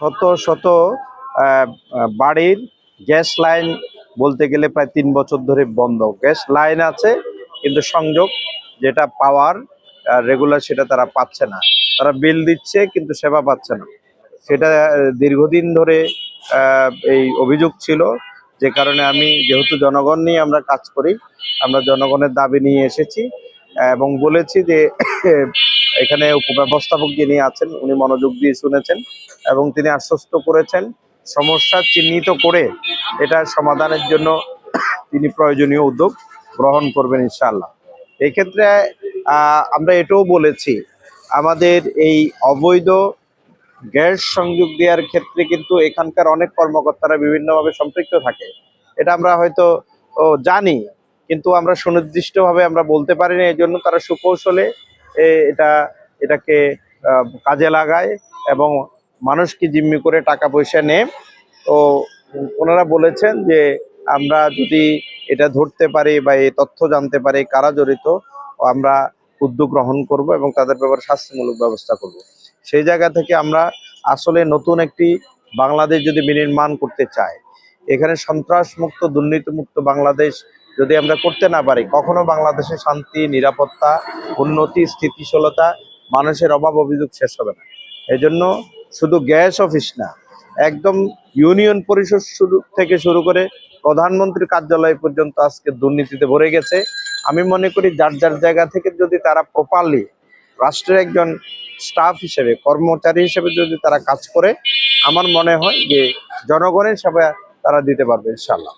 শত শত বাড়ির গ্যাস লাইন বলতে গেলে প্রায় তিন বছর ধরে বন্ধ। গ্যাস লাইন আছে, কিন্তু সংযোগ যেটা পাওয়ার রেগুলার সেটা তারা পাচ্ছে না। তারা বিল দিচ্ছে, কিন্তু সেবা পাচ্ছে না। সেটা দীর্ঘদিন ধরে এই অভিযোগ ছিল। যে কারণে আমি যেহেতু জনগণ নিয়ে আমরা কাজ করি, আমরা জনগণের দাবি নিয়ে এসেছি। এবং বলেছি যে, এখানে উপব্যবস্থাপক যিনি আছেন, উনি মনোযোগ দিয়ে শুনেছেন এবং তিনি আশ্বস্ত করেছেন সমস্যা চিহ্নিত করে এটা সমাধানের জন্য তিনি প্রয়োজনীয় উদ্যোগ গ্রহণ করবেন ইনশাআল্লাহ। এক্ষেত্রে আমরা এটাও বলেছি, আমাদের এই অবৈধ গ্যাস সংযোগ দেওয়ার ক্ষেত্রে কিন্তু এখানকার অনেক কর্মকর্তারা বিভিন্নভাবে সম্পৃক্ত থাকে। এটা আমরা হয়তো জানি কিন্তু আমরা সুনির্দিষ্টভাবে আমরা বলতে পারি না এই জন্য তারা সুকৌশলে এটা, এটাকে কাজে লাগায় এবং মানুষকে জিম্মি করে টাকা পয়সা নেয়। তো ওনারা বলেছেন যে আমরা যদি এটা ধরতে পারি বা এই তথ্য জানতে পারি, কারা জড়িত, আমরা উদ্যোগ গ্রহণ করব এবং তাদের ব্যাপারে শাস্তিমূলক ব্যবস্থা করব। সেই জায়গা থেকে আমরা আসলে নতুন একটি বাংলাদেশ যদি বিনির্মাণ করতে চাই, এখানে সন্ত্রাস মুক্ত দুর্নীতি মুক্ত বাংলাদেশ যদি আমরা করতে না পারি, কখনো বাংলাদেশে শান্তি, নিরাপত্তা, উন্নতি, স্থিতিশীলতা, মানুষের অভাব, অভিযোগ শেষ হবে না। এজন্য শুধু গ্যাস অফিস না, একদম ইউনিয়ন পরিষদ শুরু থেকে শুরু করে প্রধানমন্ত্রীর কার্যালয় পর্যন্ত আজকে দুর্নীতিতে ভরে গেছে। আমি মনে করি যার যার জায়গা থেকে যদি তারা প্রপারলি রাষ্ট্রের একজন স্টাফ হিসেবে, কর্মচারী হিসেবে যদি তারা কাজ করে, আমার মনে হয় যে জনগণের সেবা তারা দিতে পারবে ইনশাল্লাহ